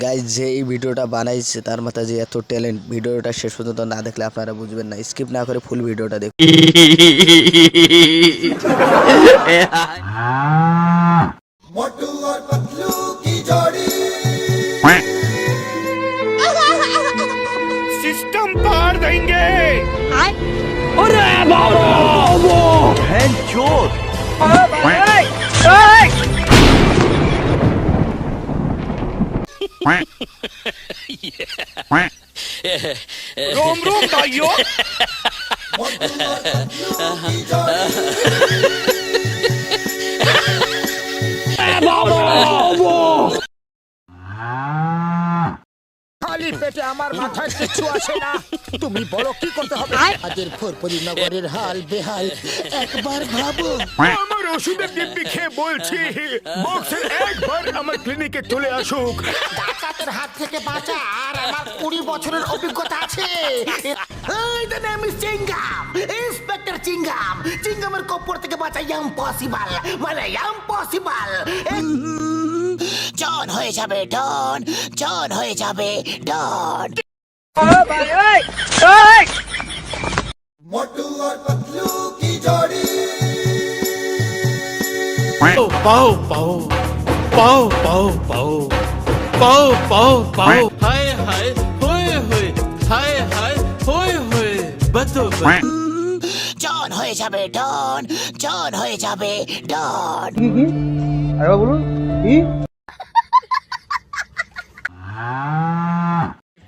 Guys যে এই ভিডিওটা বানাইছে তার মাথায় যে এত ট্যালেন্ট ভিডিওটা শেষ পর্যন্ত না দেখলে আপনারা বুঝবেন না। স্কিপ না করে ফুল ভিডিওটা দেখুন। হ্যাঁ, আরে বাবা! হ্যাঁ চোর रोम रोम भाइयों मोटू और पतलू की जोड़ी খালি পেটে আমার মাথায় কিছু আসে না তুমি বলো কি করতে হবে আজের ফোরপরি নগরের হাল বেহাল একবার ভাবো আমার ওষুধের দিব্যি খেয়ে বলছি বক্সের একবার আমার ক্লিনিকে চলে আসুক ডাকাতের হাত থেকে বাঁচা আর আমার কুড়ি বছরের অভিজ্ঞতা আছে। চিঙ্গাম ইন্সপেক্টর চিঙ্গাম চিঙ্গামের কপর থেকে বাঁচা ইম্পসিবল মানে ইম্পসিবল ডন হয়ে যাবে ডন ডন হয়ে যাবে ডন পাও পাও পাও পাও পাও। পাও পাও পাও। হায় হায় হয়ে হয়ে হায় হায় হয়ে হয়ে বতো ডন হয়ে যাবে ডন ডন হয়ে যাবে ডন। কি কি? আরে বলুন কি?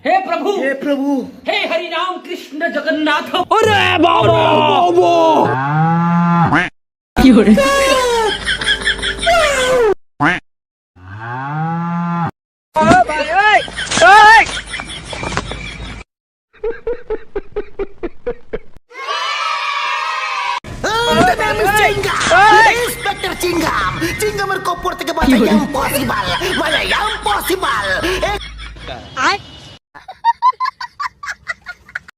হে প্রভু। হে প্রভু। হে হরি রাম কৃষ্ণ জগন্নাথ। ওরে বাবা! বাবা কি হরে চিংগাম। চিংগামের কপর থেকে বাঁচা ইম্পসিবল মানে ইম্পসিবল